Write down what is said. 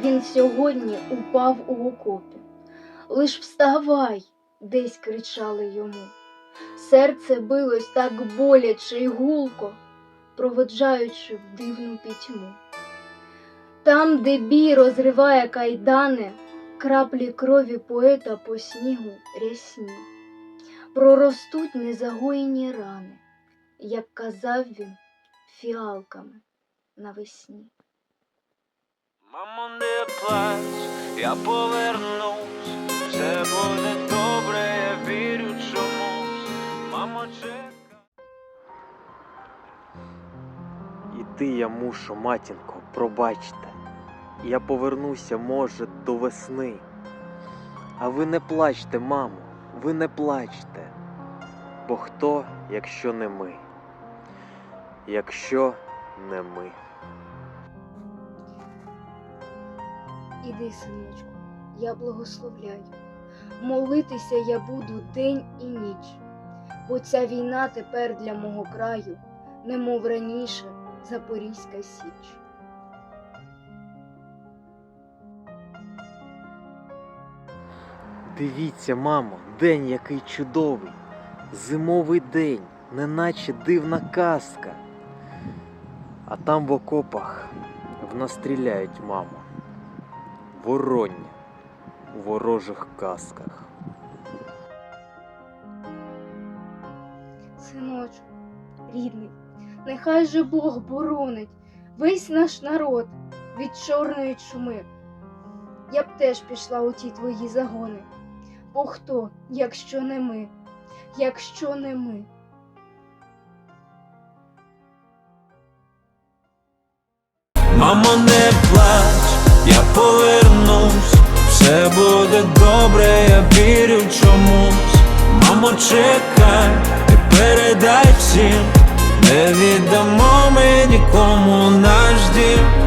він сьогодні упав у окопі. Лиш вставай, десь кричали йому. Серце билось так боляче й гулко, проводжаючи в дивну пітьму. Там, де бій розриває кайдани, краплі крові поета по снігу рясні, проростуть незагоєні рани, як казав він, фіалками навесні. Мамо, не плач, я повернусь, все буде добре, я вірю чомусь. Мамо, чекай. Іти я мушу, матінко, пробачте. Я повернуся, може, до весни. А ви не плачте, мамо, ви не плачте. Бо хто, якщо не ми? Якщо не ми. Іди, синочку, я благословляю. Молитися я буду день і ніч, бо ця війна тепер для мого краю, немов раніше Запорізька Січ. Дивіться, мамо, день який чудовий. Зимовий день, неначе дивна казка. А там в окопах в нас стріляють, мамо. Вороння у ворожих казках. Синочку, рідний, нехай же Бог боронить весь наш народ від чорної чуми. Я б теж пішла у ті твої загони. Бо хто, якщо не ми, якщо не ми? Мамо, не плач, я повернусь, Мамо, чекай, ти передай всім, не віддамо ми нікому наш дім.